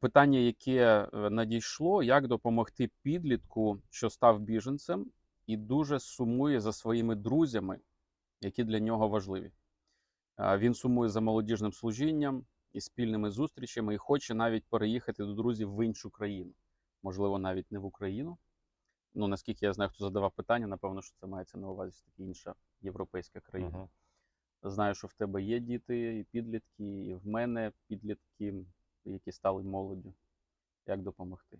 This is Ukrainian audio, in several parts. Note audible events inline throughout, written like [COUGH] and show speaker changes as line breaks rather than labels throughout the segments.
Питання, яке е, надійшло, як допомогти підлітку, що став біженцем, і дуже сумує за своїми друзями, які для нього важливі. Він сумує за молодіжним служінням і спільними зустрічами, і хоче навіть переїхати до друзів в іншу країну. Можливо, навіть не в Україну. Ну, наскільки я знаю, хто задавав питання, напевно, що це мається на увазі таки інша європейська країна.
Мгм.
Знаю, що в тебе є діти і підлітки, і в мене підлітки, які стали молоддю. Як допомогти?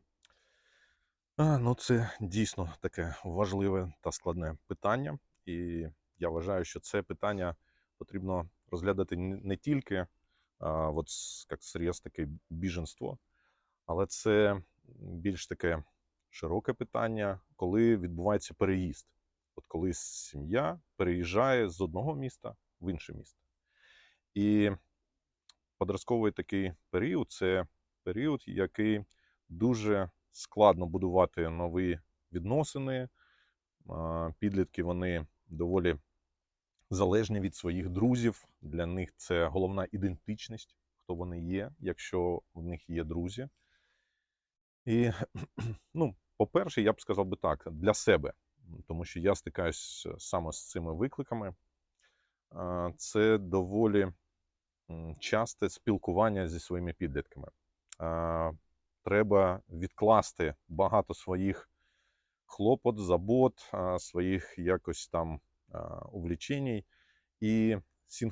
Ну, це дійсно таке важливе та складне питання. І я вважаю, що це питання потрібно розглядати не тільки а, от, як срез таке біженство, але це більш таке широке питання, коли відбувається переїзд. От коли сім'я переїжджає з одного міста в інше місто. І подростковий такий період це період, який дуже складно будувати нові відносини. Підлітки вони доволі залежні від своїх друзів. Для них це головна ідентичність, хто вони є, якщо в них є друзі. І, [CLEARS THROAT] ну, по-перше, я б сказав би так, для себе, тому що я стикаюсь саме з цими викликами. Це доволі часте спілкування зі своїми підлітками. Треба відкласти багато своїх хлопот, забот, своїх якось там увлічень і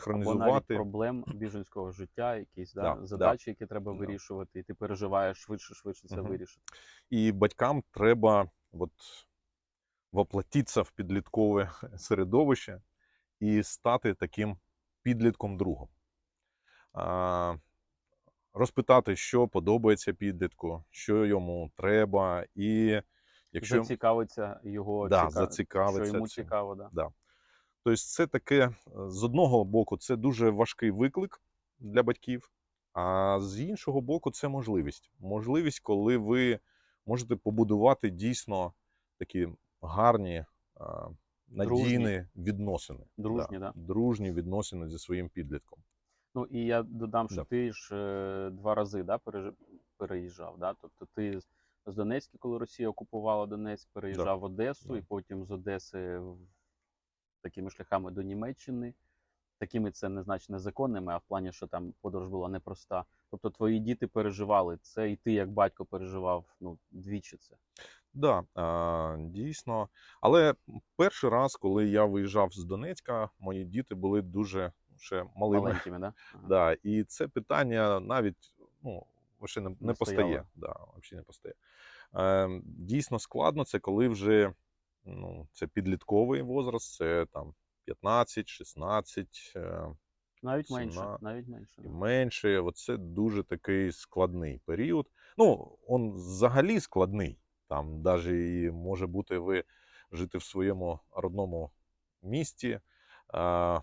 Або навіть проблем біженського життя, якісь да,
Да, да.
задачі, які треба вирішувати, і ти переживаєш швидше, швидше це
Мгм.
вирішити.
І батькам треба от, воплотитися в підліткове [LAUGHS] середовище і стати таким підлітком другом. Розпитати, що подобається підлітку, що йому треба, і якщо
Зацікавиться його,
да,
ціка... що йому
цим.
цікаво, да.
Да. Тобто, це таке е, з одного боку, це дуже важкий виклик для батьків, а з іншого боку, це можливість. Можливість, коли ви можете побудувати дійсно такі гарні, надійні відносини.
Дружні, да.
Дружні відносини зі своїм підлітком.
Ну і я додам, що
Да.
ти ж е, два рази да, переїжджав. Да? Тобто ти з- з Донецька, коли Росія окупувала Донецьк, переїжджав в Одесу,
Да.
і потім з Одеси такими шляхами до Німеччини. Такими це не значить незаконними, а в плані, що там подорож була непроста. Тобто твої діти переживали це, і ти як батько переживав ну, двічі це.
Да, а, дійсно. Але перший раз, коли я виїжджав з Донецька, мої діти були дуже ще малими.
Маленькими, да? Ага.
Да, і це питання навіть ну, вообще не, не,
Не
постає. Да, не постає. Е, дійсно складно, це коли вже ну, це підлітковий возраст, це там 15, 16 е,
Навіть менше, навіть менше.
і менше. Оце дуже такий складний період. Ну, він взагалі складний. Там навіть і може бути ви жити в своєму родному місті,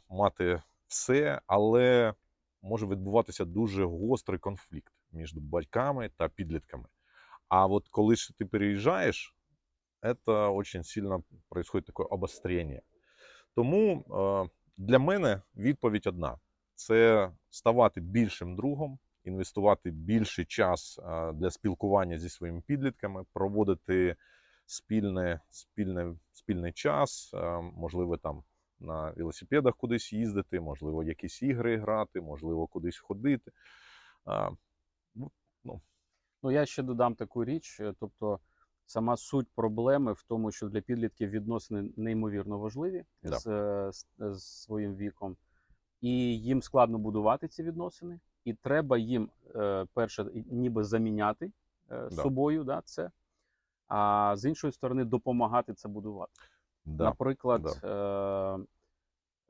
мати все, але може відбуватися дуже гострий конфлікт між батьками та підлітками. А от коли ж ти переїжджаєш, це дуже сильно происходит таке обострення. Тому для мене відповідь одна: це ставати більшим другом, інвестувати більший час для спілкування зі своїми підлітками, проводити спільне, спільне, спільний час, можливо, там на велосипедах кудись їздити, можливо, якісь ігри грати, можливо, кудись ходити. Е, ну, ну,
Ну, я ще додам таку річ, е, тобто сама суть проблеми в тому, що для підлітків відносини неймовірно важливі
Да.
з, е, з, з своїм віком, і їм складно будувати ці відносини, і треба їм е, перше ніби заміняти е,
Да.
собою да, це, а з іншої сторони допомагати це будувати.
да.
Наприклад, е,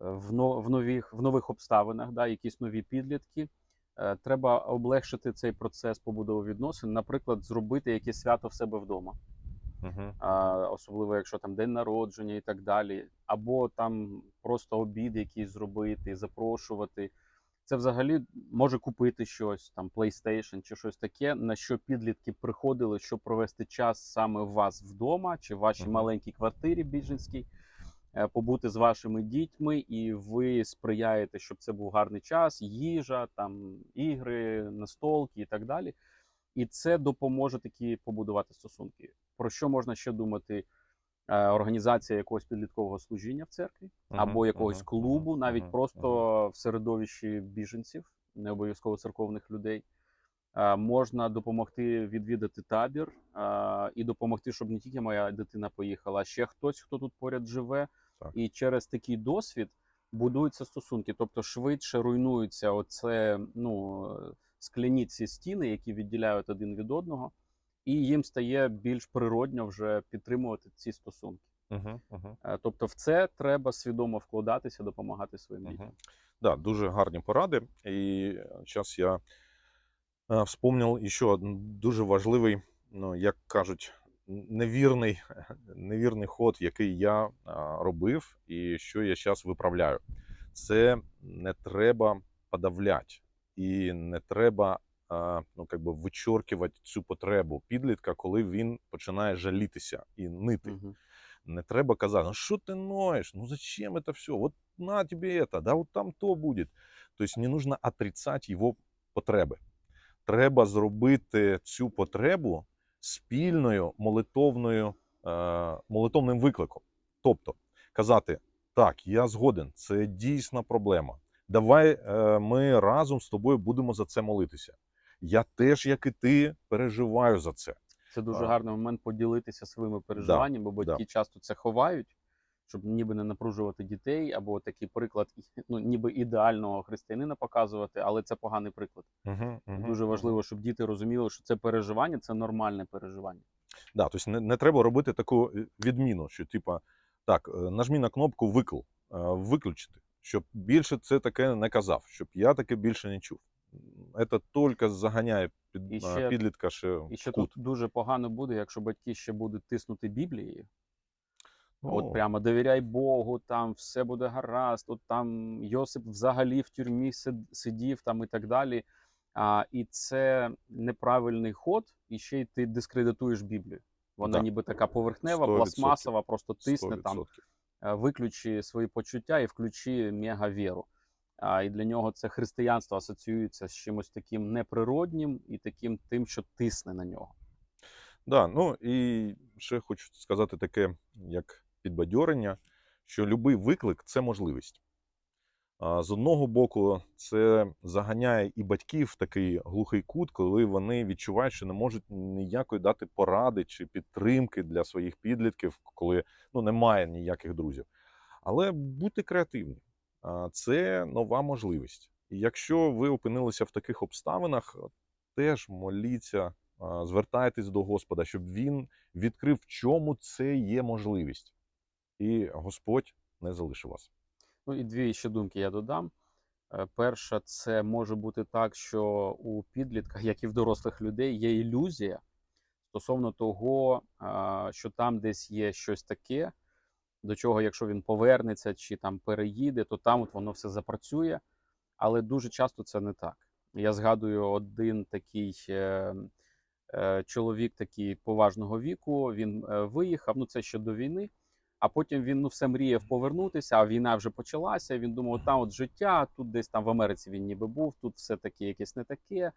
в, но, в, нових, в нових обставинах, да, якісь нові підлітки. Е, треба облегшити цей процес побудови відносин, наприклад, зробити якесь свято в себе вдома,
Угу.
а, особливо якщо там день народження і так далі, або там просто обід якийсь зробити, запрошувати. Це взагалі може купити щось, там PlayStation чи щось таке, на що підлітки приходили, щоб провести час саме у вас вдома чи в вашій
Мгм.
маленькій квартирі біженській, побути з вашими дітьми, і ви сприяєте, щоб це був гарний час, їжа, там ігри, настолки і так далі. і це допоможе такі побудувати стосунки. Про що можна ще думати? Е, Організація якогось підліткового служіння в церкві або якогось клубу, навіть просто в середовищі біженців, не обов'язково церковних людей. Е, Можна допомогти відвідати табір е, і допомогти, щоб не тільки моя дитина поїхала, а ще хтось, хто тут поряд живе.
Так.
І через такий досвід будуються стосунки, тобто швидше руйнуються оце ну скляні ці стіни, які відділяють один від одного, і їм стає більш природньо вже підтримувати ці стосунки.
Мгм.
Е, Тобто, в це треба свідомо вкладатися, допомагати своїм дітям.
Мгм. Да, дуже гарні поради. І зараз я е, вспомнив ще один дуже важливий, ну, як кажуть, невірний, [LAUGHS] невірний ход, який я робив, і що я зараз виправляю. Це не треба подавляти, і не треба ну, как би вичоркувати цю потребу підлітка, коли він починає жалітися і нити.
Мгм.
Не треба казати, ну що ти ноешь, ну зачем это все, вот на тебе это, да вот там то будет. Тобто не нужно отрицать його потреби. Треба зробити цю потребу спільною молитовною, е, молитовним викликом. Тобто казати, так, я згоден, це дійсна проблема. Давай е, ми разом з тобою будемо за це молитися. Я теж, як і ти, переживаю за це.
Це дуже
А.
гарний момент поділитися своїми переживаннями, бо
да.
батьки часто це ховають, щоб ніби не напружувати дітей, або такий приклад ну, ніби ідеального християнина показувати, але це поганий приклад.
Угу,
Дуже важливо, щоб діти розуміли, що це переживання це нормальне переживання.
Да, тобто не, не треба робити таку е, відміну, що типа так, е, нажмі на кнопку викл, е, виключити, щоб більше це таке не казав, щоб я таке більше не чув. Це тільки заганяє під,
І ще-
підлітка ще
І ще тут дуже погано буде, якщо батьки ще будуть тиснути Біблією. От прямо довіряй Богу, там все буде гаразд. От там Йосип взагалі в тюрмі сидів там і так далі. А, і це неправильний ход, і ще й ти дискредитуєш Біблію. Вона
Да.
ніби така поверхнева,
100%.
пластмасова, просто тисне
100%.
там, е, виключи свої почуття і включи мегавіру. А, і для нього це християнство асоціюється з чимось таким неприроднім і таким тим, що тисне на нього.
Да, ну і ще хочу сказати таке, як підбадьорення, що будь-який виклик це можливість. З одного боку, це заганяє і батьків в такий глухий кут, коли вони відчувають, що не можуть ніякої дати поради чи підтримки для своїх підлітків, коли ну, немає ніяких друзів. Але будьте креативні. Це нова можливість. І якщо ви опинилися в таких обставинах, теж моліться, звертайтесь до Господа, щоб він відкрив, в чому це є можливість. І Господь не залишив вас.
Ну і дві ще думки я додам. Е, Перша, це може бути так, що у підлітка, як і в дорослих людей, є ілюзія стосовно того, що там десь є щось таке, до чого, якщо він повернеться чи там переїде, то там от воно все запрацює. Але дуже часто це не так. Я згадую один такий е, е, чоловік, такий поважного віку. Він виїхав. Ну це ще до війни. А потім він ну все мріяв повернутися. А війна вже почалася. Він думав, там от життя, тут десь там в Америці він ніби був, тут все таке якесь не таке.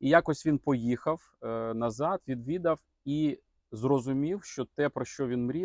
І якось він поїхав е, назад, відвідав і зрозумів, що те, про що він мріяв.